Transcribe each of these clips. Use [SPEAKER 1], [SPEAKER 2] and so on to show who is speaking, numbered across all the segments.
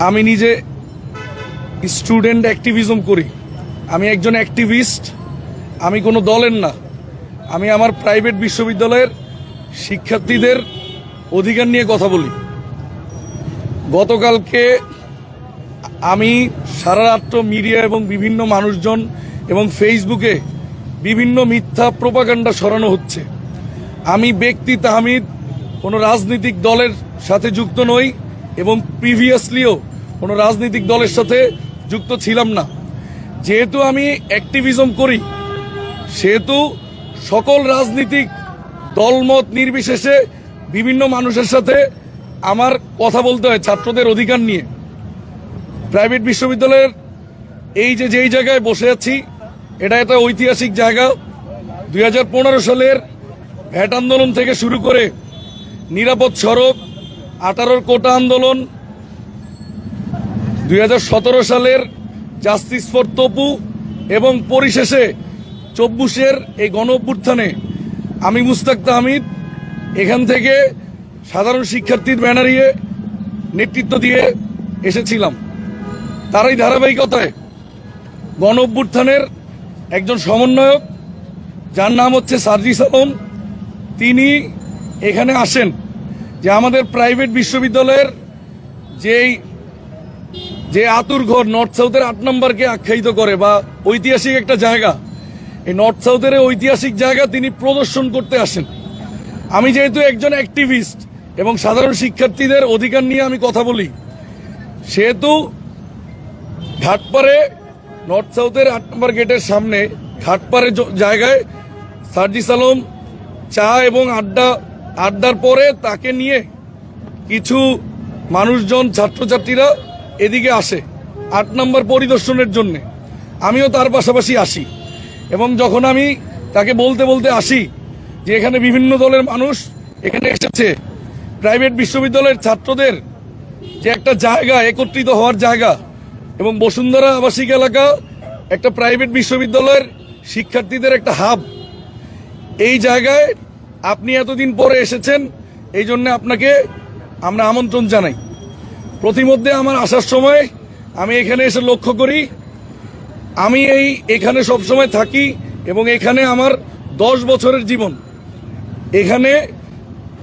[SPEAKER 1] আমি নিজে student activism করি। আমি একজন অ্যাক্টিভিস্ট আমি কোনো দলের না। আমি আমার প্রাইভেট বিশ্ববিদ্যালয়ের শিক্ষার্থীদের অধিকার নিয়ে কথা বলি। গতকালকে আমি সারা রাত্র মিডিয়া এবং বিভিন্ন মানুষজন এবং ফেসবুকে বিভিন্ন মিথ্যা প্রোপাগান্ডা সরানো হচ্ছে। আমি ব্যক্তি তাহমিদ, কোনো রাজনৈতিক দলের সাথে যুক্ত নই। এবং প্রিভিয়াসলিও কোনো রাজনৈতিক দলের সাথে যুক্ত ছিলাম না। যেহেতু আমি অ্যাক্টিভিজম করি, সেহেতু সকল রাজনীতিক দলমত নির্বিশেষে বিভিন্ন মানুষের সাথে আমার কথা বলতে হয়, ছাত্রদের অধিকার নিয়ে। প্রাইভেট বিশ্ববিদ্যালয়ের এই যে যেই জায়গায় বসে আছি, এটা একটা ঐতিহাসিক জায়গা। দুই হাজার পনেরো সালের ভ্যাট আন্দোলন থেকে শুরু করে নিরাপদ সড়ক আঠারোর কোটা আন্দোলন, দুই হাজার সতেরো সালের জাস্টিস ফর তপু এবং পরিশেষে চব্বিশের এই গণ অভ্যুত্থানে আমি মুস্তাক তাহমিদ, এখান থেকে সাধারণ শিক্ষার্থীর ব্যানারিয়ে নেতৃত্ব দিয়ে এসেছিলাম। তারই ধারাবাহিকতায় গণ অভ্যুত্থানের একজন সমন্বয়ক, যার নাম হচ্ছে সার্জিস আলম, তিনি এখানে আসেন। যে আমাদের প্রাইভেট বিশ্ববিদ্যালয়ের যেই, যে আতুর ঘর নর্থ সাউথের আট নম্বরকে আখ্যায়িত করে বা ঐতিহাসিক একটা জায়গা, এই নর্থ সাউথের ঐতিহাসিক জায়গা তিনি প্রদর্শন করতে আসেন। আমি যেহেতু একজন অ্যাক্টিভিস্ট এবং সাধারণ শিক্ষার্থীদের অধিকার নিয়ে আমি কথা বলি, সেহেতু ঘাটপাড়ে নর্থ সাউথের আট নম্বর গেটের সামনে ঘাটপাড়ে জায়গায় সার্জিস আলম চা এবং আড্ডা আড্ডার পরে তাকে নিয়ে কিছু মানুষজন, ছাত্রছাত্রীরা এদিকে আসে আট নম্বর পরিদর্শনের জন্য। আমিও তার পাশাপাশি আসি এবং যখন আমি তাকে বলতে বলতে আসি যে এখানে বিভিন্ন দলের মানুষ এখানে এসেছে, প্রাইভেট বিশ্ববিদ্যালয়ের ছাত্রদের যে একটা জায়গা, একত্রিত হওয়ার জায়গা এবং বসুন্ধরা আবাসিক এলাকা একটা প্রাইভেট বিশ্ববিদ্যালয়ের শিক্ষার্থীদের একটা হাব, এই জায়গায় আপনি এতদিন পরে এসেছেন, এই জন্য আপনাকে আমরা আমন্ত্রণ জানাই। প্রতিমধ্যে আমার আসার সময় আমি এখানে এসে লক্ষ্য করি, আমি এই এখানে সবসময় থাকি এবং এখানে আমার দশ বছরের জীবন। এখানে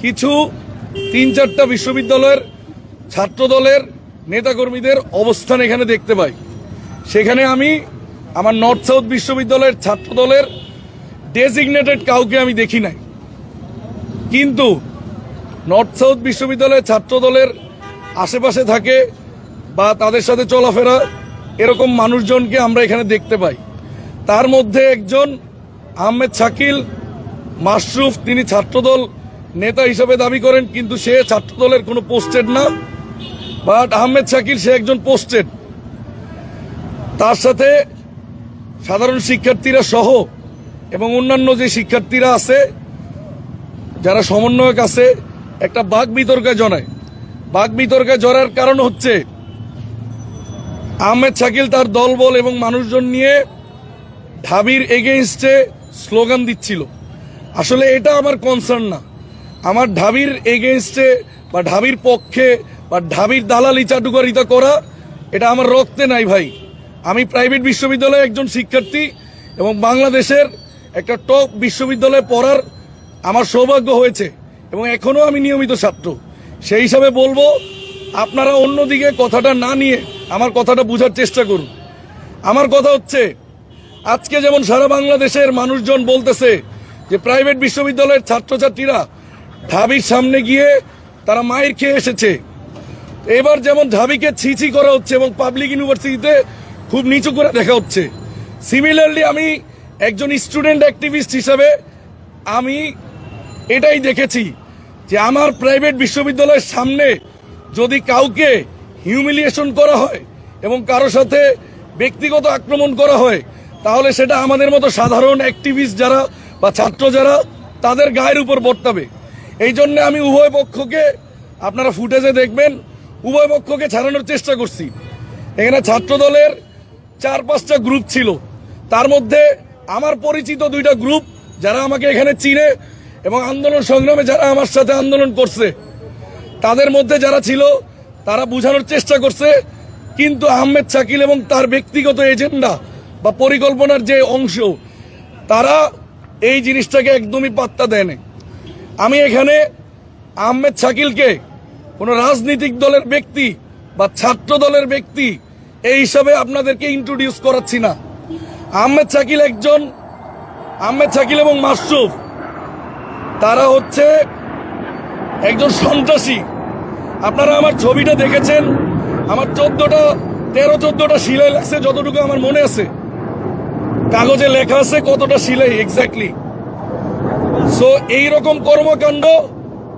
[SPEAKER 1] কিছু তিন চারটা বিশ্ববিদ্যালয়ের ছাত্রদলের নেতাকর্মীদের অবস্থান এখানে দেখতে পাই। সেখানে আমি আমার নর্থ সাউথ বিশ্ববিদ্যালয়ের ছাত্রদলের ডেজিগনেটেড কাউকে আমি দেখি নাই। কিন্তু নর্থ সাউথ বিশ্ববিদ্যালয়ের ছাত্রদলের আশেপাশে থাকে বা তাদের সাথে চলাফেরা এরকম মানুষজনকে আমরা এখানে দেখতে পাই। তার মধ্যে একজন আহমেদ শাকিল মাশরুফ, তিনি ছাত্রদল নেতা হিসেবে দাবি করেন, কিন্তু সে ছাত্রদলের কোনো পোস্টেড না। বাট আহমেদ শাকিল, সে একজন পোস্টেড। তার সাথে সাধারণ শিক্ষার্থীরা সহ এবং অন্যান্য যে শিক্ষার্থীরা আছে যারা সমন্বয়ক আছে, একটা বাঘ বিতর্কে জড়ায়। বাঘ বিতর্কে জড়ার কারণ হচ্ছে, আহমেদ শাকিল তার দলবল এবং মানুষজন নিয়ে ঢাবির এগেইনস্টে স্লোগান দিচ্ছিল। আসলে এটা আমার কনসার্ন না। আমার ঢাবির এগেইনস্টে বা ঢাবির পক্ষে বা ঢাবির দালালি চাটুকারিতা করা, এটা আমার রক্তে নাই ভাই। আমি প্রাইভেট বিশ্ববিদ্যালয়ে একজন শিক্ষার্থী এবং বাংলাদেশের একটা টপ বিশ্ববিদ্যালয়ে পড়ার আমার সৌভাগ্য হয়েছে এবং এখনও আমি নিয়মিত ছাত্র। সেই হিসাবে বলব, আপনারা অন্যদিকে কথাটা না নিয়ে আমার কথাটা বোঝার চেষ্টা করুন। আমার কথা হচ্ছে, আজকে যেমন সারা বাংলাদেশের মানুষজন বলতেছে যে প্রাইভেট বিশ্ববিদ্যালয়ের ছাত্রছাত্রীরা ঢাবির সামনে গিয়ে তারা মায়ের খেয়ে এসেছে। এবার যেমন ঢাবিকে ছিছি করা হচ্ছে এবং পাবলিক ইউনিভার্সিটিতে খুব নিচু করে দেখা হচ্ছে। সিমিলারলি আমি একজন স্টুডেন্ট অ্যাক্টিভিস্ট হিসাবে আমি এটাই দেখেছি যে আমার প্রাইভেট বিশ্ববিদ্যালয়ের সামনে যদি কাউকে হিউমিলিয়েশন করা হয় এবং কারও সাথে ব্যক্তিগত আক্রমণ করা হয়, তাহলে সেটা আমাদের মতো সাধারণ অ্যাক্টিভিস্ট যারা বা ছাত্র যারা, তাদের গায়ের উপর বর্তাবে। এই জন্য আমি উভয় পক্ষকে, আপনারা ফুটেজে দেখবেন, উভয় পক্ষকে ছাড়ানোর চেষ্টা করছি। এখানে ছাত্র দলের চার পাঁচটা গ্রুপ ছিল। তার মধ্যে আমার পরিচিত দুইটা গ্রুপ যারা আমাকে এখানে চিনে এবং আন্দোলন সংগ্রামে যারা আমার সাথে আন্দোলন করছে, তাদের মধ্যে যারা ছিল, তারা বোঝানোর চেষ্টা করছে, কিন্তু আহমেদ শাকিল এবং তার ব্যক্তিগত এজেন্ডা বা পরিকল্পনার যে অংশ, তারা এই জিনিসটাকে একদমই পাত্তা দেয়নি। আমি এখানে আহমেদ শাকিলকে কোনো রাজনৈতিক দলের ব্যক্তি বা ছাত্র দলের ব্যক্তি এই হিসাবে আপনাদেরকে ইন্ট্রোডিউস করাচ্ছি না। আহমেদ শাকিল একজন, আহমেদ শাকিল এবং মাসরুফ তারা হচ্ছে একজন সন্ত্রাসী। আপনারা আমার ছবিটা দেখেছেন? আমার চোদ্দটা, তেরো, চোদ্দটা সিলাই লাগছে, যতটুকু আমার মনে আছে। কাগজে লেখা আছে কতটা সিলাই এক্স্যাক্টলি সো এই রকম কর্মকাণ্ড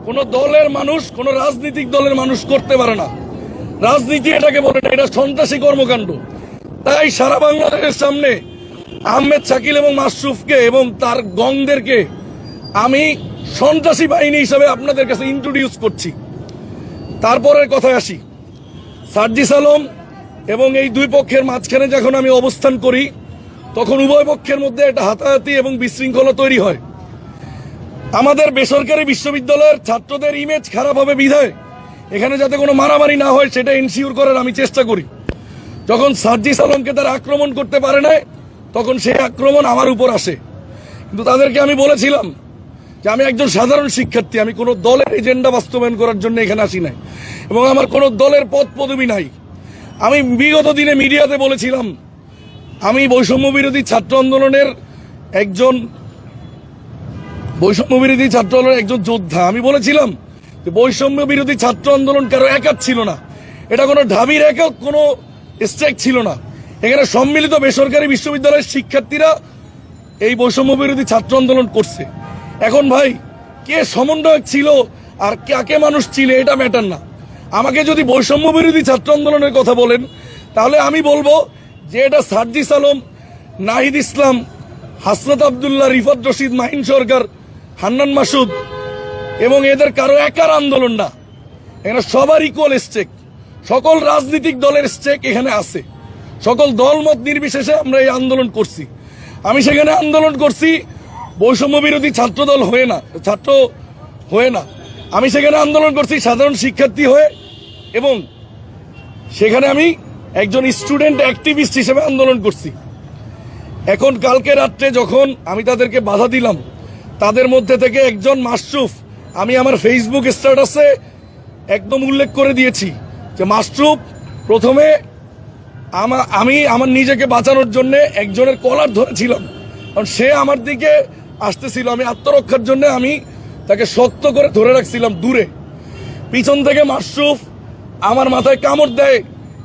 [SPEAKER 1] কোন দলের মানুষ, কোন রাজনৈতিক দলের মানুষ করতে পারে না। রাজনীতি এটাকে বলে না, এটা সন্ত্রাসী কর্মকাণ্ড। তাই সারা বাংলাদেশের সামনে আহমেদ শাকিল এবং মাসরুফকে এবং তার গংদেরকে আমি সন্ত্রাসী বাহিনী হিসাবে আপনাদের কাছে ইন্ট্রোডিউস করছি। তারপরের কথায় আসি। সার্জিস আলম এবং এই দুই পক্ষের মাঝখানে যখন আমি অবস্থান করি, তখন উভয় পক্ষের মধ্যে একটা হাতাহাতি এবং বিশৃঙ্খলা তৈরি হয়। আমাদের বেসরকারি বিশ্ববিদ্যালয়ের ছাত্রদের ইমেজ খারাপ হবে বিধায়, এখানে যাতে কোনো মারামারি না হয়, সেটা ইনসিওর করার আমি চেষ্টা করি। যখন সার্জিস আলমকে তারা আক্রমণ করতে পারে না তখন সেই আক্রমণ আমার উপর আসে। কিন্তু তাদেরকে আমি বলেছিলাম যে আমি একজন সাধারণ শিক্ষার্থী, আমি কোনো দলের এজেন্ডা বাস্তবায়ন করার জন্য এখানে আসি নাই। এবং আমার কোনো দলের পদ পদবি নাই। আমি বিগত দিনে মিডিয়াতে বলেছিলাম, আমি বৈষম্য বিরোধী ছাত্র আন্দোলনের একজন, বৈষম্য বিরোধী ছাত্র আন্দোলনের একজন যোদ্ধা। আমি বলেছিলাম যে বৈষম্য বিরোধী ছাত্র আন্দোলন কারও একাত ছিল না। এটা কোনো ঢাবির একক কোনো স্ট্রাইক ছিল না। এখানে সম্মিলিত বেসরকারি বিশ্ববিদ্যালয়ের শিক্ষার্থীরা এই বৈষম্য বিরোধী ছাত্র আন্দোলন করছে। এখন ভাই, কে সমন্বয়ক ছিল আর কাকে মানুষ ছিল এটা ম্যাটার না। আমাকে যদি বৈষম্য বিরোধী ছাত্র আন্দোলনের কথা বলেন, তাহলে আমি বলব যে এটা সার্জিস আলম, নাহিদ ইসলাম হাসরত আবদুল্লাহ, রিফাত রশিদ, মাহিন সরকার, হান্নান মাসুদ এবং এদের কারও একার আন্দোলন না। এখানে সবার ইকুয়াল স্টেক সকল রাজনৈতিক দলের স্টেক এখানে আছে। সকল দল মত নির্বিশেষে আমরা এই আন্দোলন করছি। আমি সেখানে আন্দোলন করছি বৈষম্য বিরোধী ছাত্র দল হয়ে না, ছাত্র হয়ে না। আমি সেখানে আন্দোলন করছি সাধারণ শিক্ষার্থী হয়ে এবং সেখানে আমি একজন স্টুডেন্ট অ্যাক্টিভিস্ট হিসেবে আন্দোলন করছি। এখন কালকে রাত্রে যখন আমি তাদেরকে বাধা দিলাম, তাদের মধ্যে থেকে একজন মাসরুফ আমি আমার ফেসবুক স্ট্যাটাসে একদম উল্লেখ করে দিয়েছি যে মাসরুফ প্রথমে আমি আমার নিজেকে বাঁচানোর জন্য একজনের কলার ধরেছিলাম। কারণ সে আমার দিকে আসতেছিল, আমি আত্মরক্ষার জন্য আমি তাকে শক্ত করে ধরে রাখছিলাম দূরে। পিছন থেকে মাসরুফ আমার মাথায় কামড় দেয়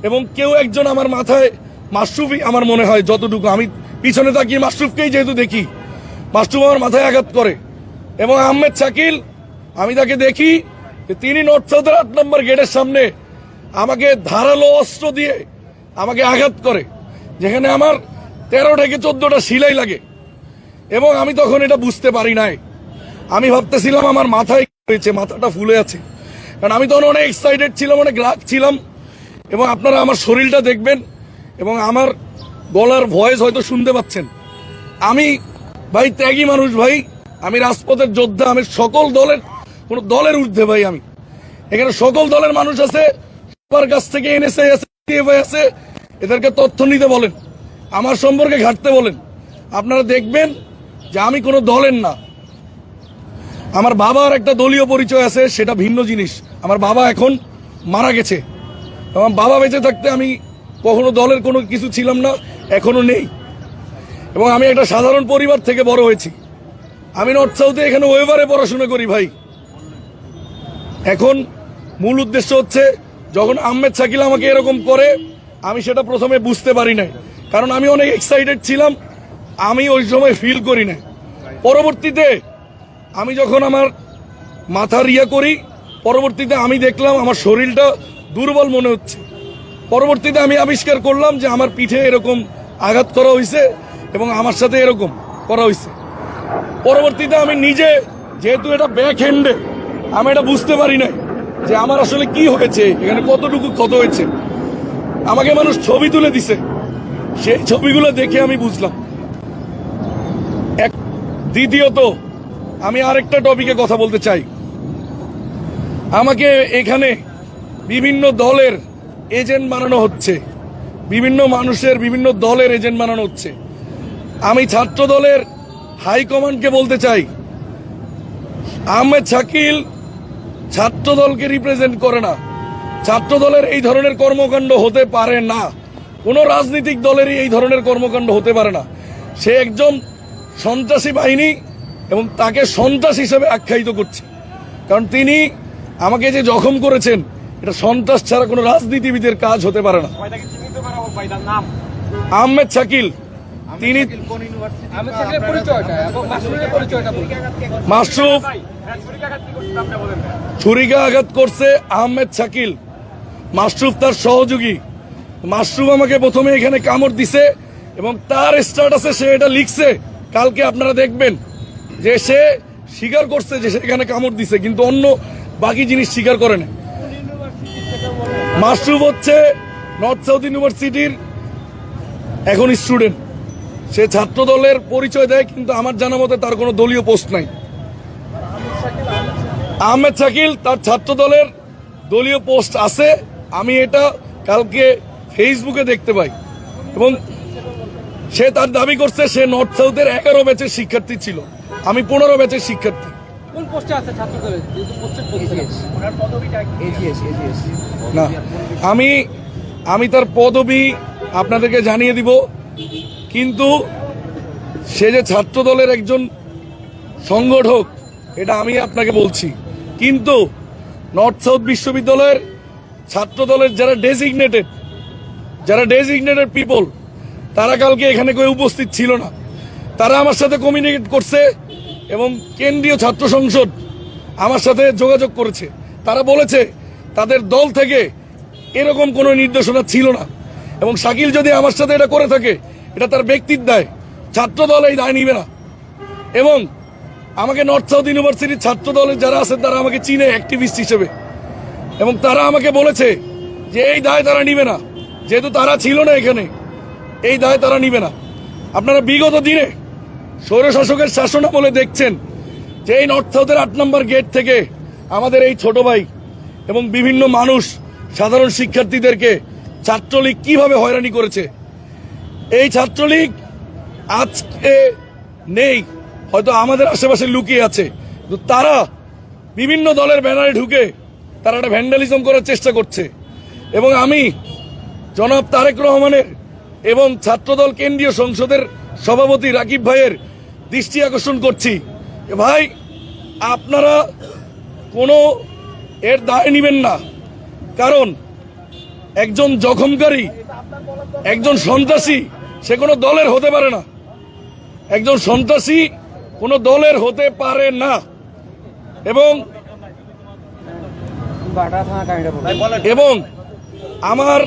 [SPEAKER 1] এবং কেউ একজন আমার মাথায় মাসরুফই আমার মনে হয় যতটুকু। আমি পিছনে তাকিয়ে মাসরুফকেই যেহেতু দেখি মাসরুফ আমার মাথায় আঘাত করে এবং আহমেদ শাকিল, আমি তাকে দেখি তিনি নর্থ সাউথের আট নম্বর গেটের সামনে আমাকে ধারালো অস্ত্র দিয়ে আমাকে আঘাত করে, যেখানে আমার তেরো থেকে চোদ্দটা সিলাই লাগে। এবং আমি তখন এটা বুঝতে পারি নাই। আমি ভাবতেছিলাম আমার মাথায় হয়েছে মাথাটা ফুলে আছে। কারণ আমি তখন অনেক এক্সাইটেড ছিলাম, অনেক রাগ ছিলাম। এবং আপনারা আমার শরীরটা দেখবেন এবং আমার গলার ভয়েস হয়তো শুনতে পাচ্ছেন। আমি ভাই ত্যাগী মানুষ ভাই, আমি রাজপথের যোদ্ধা, আমি সকল দলের, কোন দলের ঊর্ধ্বে ভাই আমি। এখানে সকল দলের মানুষ আছে, সবার কাছ থেকে এনএসআই আছে আছে, এদেরকে তথ্য নিতে বলেন, আমার সম্পর্কে ঘাটতে বলেন। আপনারা দেখবেন যে আমি কোনো দলের না। আমার বাবার একটা দলীয় পরিচয় আছে, সেটা ভিন্ন জিনিস। আমার বাবা এখন মারা গেছে। আমার বাবা বেঁচে থাকতে আমি কখনো দলের কোনো কিছু ছিলাম না, এখনও নেই। এবং আমি একটা সাধারণ পরিবার থেকে বড় হয়েছি। আমি নর্থ সাউথে এখানে ওয়েভারে পড়াশোনা করি ভাই। এখন মূল উদ্দেশ্য হচ্ছে, যখন আহমেদ শাকিল আমাকে এরকম করে, আমি সেটা প্রথমে বুঝতে পারি নাই। কারণ আমি অনেক এক্সাইটেড ছিলাম, আমি ওই সময় ফিল করি না পরবর্তীতে আমি যখন আমার মাথার ইয়ে করি, পরবর্তীতে আমি দেখলাম আমার শরীরটা দুর্বল মনে হচ্ছে। পরবর্তীতে আমি আবিষ্কার করলাম যে আমার পিঠে এরকম আঘাত করা হয়েছে এবং আমার সাথে এরকম করা হয়েছে। পরবর্তীতে আমি নিজে, যেহেতু এটা ব্যাক হ্যান্ডে আমি এটা বুঝতে পারি নাই যে আমার আসলে কি হয়েছে, এখানে কতটুকু ক্ষত হয়েছে। আমাকে মানুষ ছবি তুলে দিছে। সেই ছবিগুলো দেখে আমি বুঝলাম। দ্বিতীয়ত, আমি আরেকটা টপিকে কথা বলতে চাই। আমাকে এখানে বিভিন্ন দলের এজেন্ট বানানো হচ্ছে। বিভিন্ন মানুষের বিভিন্ন দলের এজেন্ট বানানো হচ্ছে। আমি ছাত্র দলের হাইকমান্ডকে বলতে চাই। আহমেদ শাকিল ছাত্র দলকে রিপ্রেজেন্ট করে না। ছাত্র দলের এই ধরনের কর্মকাণ্ড হতে পারে না। কোনো রাজনৈতিক দলেরই এই ধরনের কর্মকাণ্ড হতে পারে না। সে একজন সন্ত্রাসী বাহিনী এবং তাকে সন্ত্রাস হিসেবে আখ্যায়িত করছে। কারণ তিনি আমাকে যে জখম করেছেন এটা সন্ত্রাস ছাড়া কোনো রাজনীতিবিদের কাজ হতে পারে না। আহমেদ শাকিল তিনি
[SPEAKER 2] না
[SPEAKER 1] ছুরিকা আঘাত করছে আহমেদ শাকিল। মাশরুফ তার সহযোগী। মাশরুফ আমাকে প্রথমে এখানে কামড় দিছে এবং তার স্ট্যাটাসে সে এটা লিখছে। কালকে আপনারা দেখবেন যে সে স্বীকার করছে যে সেখানে কামড় দিছে, কিন্তু অন্য বাকি জিনিস স্বীকার করে না। মাশরুফ হচ্ছে নর্থ সাউথ ইউনিভার্সিটির এখন স্টুডেন্ট সে ছাত্র দলের পরিচয় দেয়, কিন্তু আমার জানা মতে তার কোনো দলীয় পোস্ট নাই। আহমেদ শাকিল তার ছাত্র দলের দলীয় পোস্ট আছে, আমি এটা কালকে ফেসবুকে দেখতে পাই। এবং সে তার দাবি করছে সে নর্থ সাউথের এগারো ব্যাচের শিক্ষার্থী ছিল। আমি পনেরো ব্যাচের শিক্ষার্থী। না আমি আমি তার পদবি আপনাদেরকে জানিয়ে দিব। কিন্তু সে যে ছাত্র দলের একজন সংগঠক এটা আমি আপনাকে বলছি। কিন্তু নর্থ সাউথ বিশ্ববিদ্যালয়ের ছাত্র দলের যারা ডেজিগনেটেড যারা ডেজিগনেটেড পিপল তারা কালকে এখানে কেউ উপস্থিত ছিল না। তারা আমার সাথে কমিউনিকেট করছে এবং কেন্দ্রীয় ছাত্র সংসদ আমার সাথে যোগাযোগ করেছে। তারা বলেছে, তাদের দল থেকে এরকম কোনো নির্দেশনা ছিল না। এবং শাকিল যদি আমার সাথে এটা করে থাকে, এটা তার ব্যক্তির দায় ছাত্র দল এই দায় নিবে না। এবং আমাকে নর্থ সাউথ ইউনিভার্সিটির ছাত্র দলের যারা আছেন, তারা আমাকে চিনে অ্যাক্টিভিস্ট হিসেবে। এবং তারা আমাকে বলেছে যে, এই দায় তারা নিবে না। যেহেতু তারা ছিল না এখানে এই দায় তারা নিবে না। আপনারা বিগত দিনে স্বৈরশাসকের শাসন বলে দেখছেন যে এই নর্থ সাউথের আট নম্বর গেট থেকে আমাদের এই ছোট ভাই এবং বিভিন্ন মানুষ, সাধারণ শিক্ষার্থীদেরকে ছাত্রলীগ কীভাবে হয়রানি করেছে। এই ছাত্রলীগ আজকে নেই, হয়তো আমাদের আশেপাশে লুকিয়ে আছে। কিন্তু তারা বিভিন্ন দলের ব্যানারে ঢুকে তারা একটা ভ্যান্ডালিজম করার চেষ্টা করছে। এবং আমি জনাব তারেক রহমানের এবং ছাত্রদল কেন্দ্রীয় সংসদের সভাপতি রাকিব ভাইয়ের দৃষ্টি আকর্ষণ করছি। ভাই আপনারা কোনো এর দায় নেবেন না। কারণ একজন জখমকারী একজন সন্ত্রাসী সে কোনো দলের হতে পারে না। একজন সন্ত্রাসী কোনো দলের হতে পারে না। এবং এবং আমার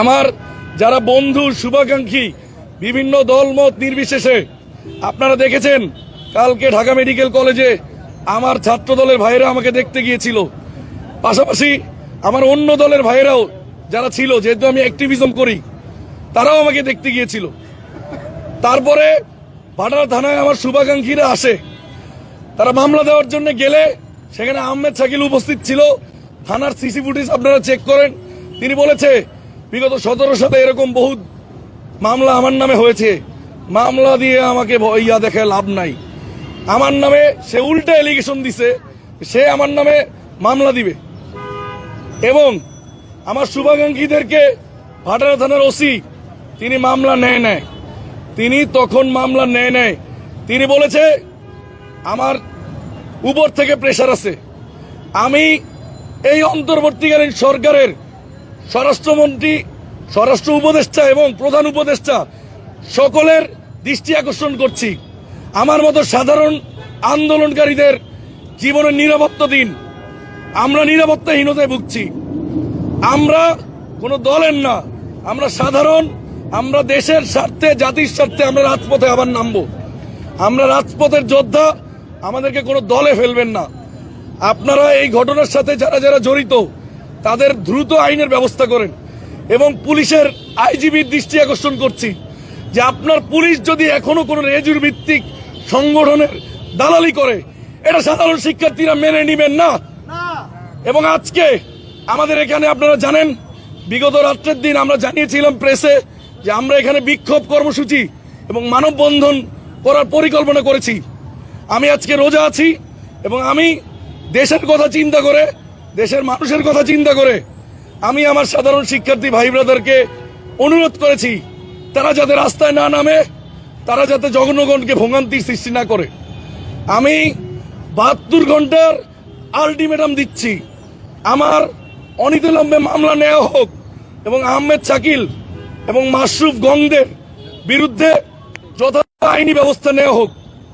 [SPEAKER 1] আমার যারা বন্ধু, শুভাকাঙ্ক্ষী, বিভিন্ন দলমত নির্বিশেষে, আপনারা দেখেছেন, কালকে ঢাকা মেডিকেল কলেজে আমার ছাত্র দলের ভাইয়েরা আমাকে দেখতে গিয়েছিল। পাশাপাশি আমার অন্য দলের ভাইয়েরাও যারা ছিল, যেহেতু আমি অ্যাক্টিভিজম করি, তারাও আমাকে দেখতে গিয়েছিল। তারপরে ভাটারা থানায় আমার শুভাকাঙ্ক্ষীরা আসে। তারা মামলা দেওয়ার জন্য গেলে সেখানে আহমেদ শাকিল উপস্থিত ছিল। থানার সিসি ফুটেজ আপনারা চেক করেন। তিনি বলেছে বিগত সতেরো সালে এরকম বহুত মামলা আমার নামে হয়েছে। মামলা দিয়ে আমাকে ইয়া দেখে লাভ নাই। আমার নামে সে উল্টা এলিগেশন দিছে, সে আমার নামে মামলা দিবে। এবং আমার শুভাকাঙ্ক্ষীদেরকে ভাটারা থানার ওসি, তিনি মামলা নেয় নেয় তিনি তখন মামলা নেয় নেয় তিনি বলেছে, আমার উপর থেকে প্রেশার আছে। আমি এই অন্তর্বর্তীকালীন সরকারের স্বরাষ্ট্রমন্ত্রী, স্বরাষ্ট্র উপদেষ্টা এবং প্রধান উপদেষ্টা সকলের দৃষ্টি আকর্ষণ করছি। আমার মতো সাধারণ আন্দোলনকারীদের জীবনের নিরাপত্তা দিন। আমরা নিরাপত্তাহীনতায় ভুগছি। আমরা কোনো দলের না। আমরা সাধারণ, আমরা দেশের স্বার্থে, জাতির স্বার্থে আমরা রাজপথে আবার নামবো। আমরা রাজপথের যোদ্ধা, আমাদেরকে কোনো দলে ফেলবেন না। আপনারা এই ঘটনার সাথে যারা যারা জড়িত তাদের দ্রুত আইনের ব্যবস্থা করেন এবং পুলিশের আইজিবির দৃষ্টি আকর্ষণ করছি যে আপনার পুলিশ যদি এখনও কোনো রেজুর ভিত্তিক সংগঠনের দালালি করে এটা সাধারণ শিক্ষার্থীরা মেনে নেবেন না। এবং আজকে আমাদের এখানে আপনারা জানেন বিগত রাত্রের দিন আমরা জানিয়েছিলাম প্রেসে যে আমরা এখানে বিক্ষোভ কর্মসূচি এবং মানববন্ধন করার পরিকল্পনা করেছি। আমি আজকে রোজা আছি এবং আমি দেশের কথা চিন্তা করে দেশের মানুষের কথা চিন্তা করে আমি আমার সাধারণ শিক্ষার্থী ভাই ব্রাদারকে অনুরোধ করেছি, তারা যাতে রাস্তায় না নামে, তারা যাতে জগনগণকে ভোগান্তির সৃষ্টি না করে। আমি বাহাত্তর ঘণ্টার আলটিমেটাম দিচ্ছি। আমার অনিতলম্বে মামলা নেওয়া হোক এবং আহমেদ শাকিল এবং মাশরুফ গংদের বিরুদ্ধে যথাযথ আইনি ব্যবস্থা নেওয়া হোক।